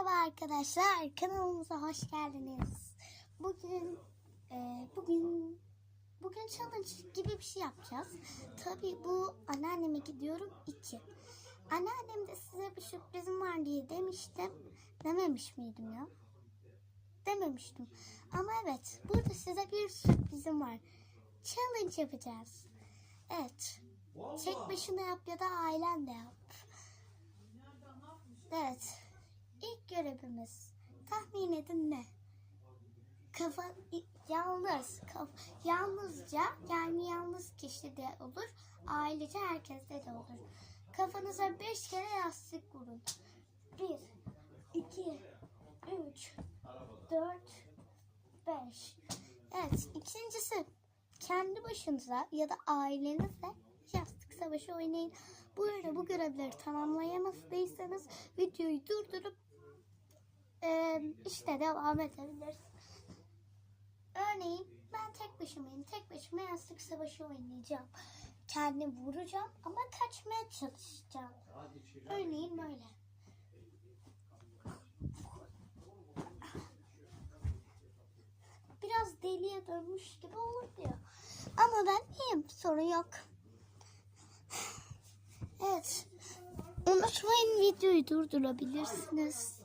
Merhaba arkadaşlar, kanalımıza hoş geldiniz. Bugün, e, bugün, bugün challenge gibi bir şey yapacağız. Tabii bu anneanneme gidiyorum iki. Anneannem de size bir sürprizim var diye demiştim. Dememiş miydim ya? Dememiştim. Ama evet, burada size bir sürprizim var. Challenge yapacağız. Evet. Tek başına yap ya da ailen de yap. Evet. Görevimiz. Tahmin edin ne? Kafa yalnız, kaf, yalnızca yani yalnız kişi de olur, ailece herkeste de olur. Kafanıza beş kere yastık vurun. Bir, iki, üç, dört, beş. Evet, ikincisi kendi başınıza ya da ailenizle yastık savaşı oynayın. Bu arada bu görevleri tamamlayamazsınız videoyu durdurup e, işte devam edebiliriz. Örneğin ben tek başımayım. Tek başıma yastık savaşı oynayacağım. Kendimi vuracağım ama kaçmaya çalışacağım. Örneğin böyle. Biraz deliye dönmüş gibi olur diyor. Ama ben iyiyim. Sorun yok. Evet. Unutmayın videoyu durdurabilirsiniz.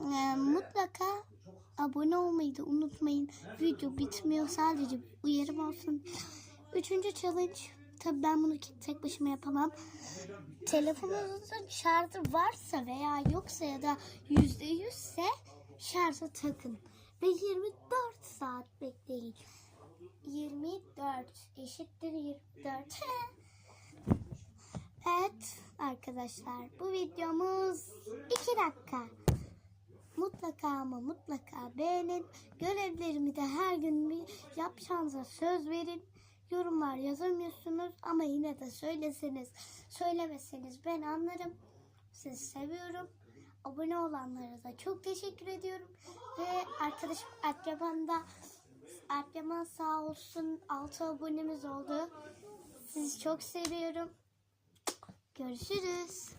Ee, mutlaka abone olmayı da unutmayın. Video bitmiyor. Sadece uyarım olsun. Üçüncü challenge. Tabii ben bunu tek başıma yapamam. Telefonunuzun şarjı varsa veya yoksa ya da yüzde yüzse şarja takın. Ve 24 saat bekleyin. 24 eşittir 24. Evet arkadaşlar bu videomuz 2 dakika. Mutlaka ama mutlaka beğenin. Görevlerimi de her gün bir yapacağınıza söz verin. Yorumlar yazamıyorsunuz ama yine de söyleseniz, söylemeseniz ben anlarım. Sizi seviyorum. Abone olanlara da çok teşekkür ediyorum. Ve arkadaşım Erkeman da Erkeman sağ olsun 6 abonemiz oldu. Sizi çok seviyorum. Görüşürüz.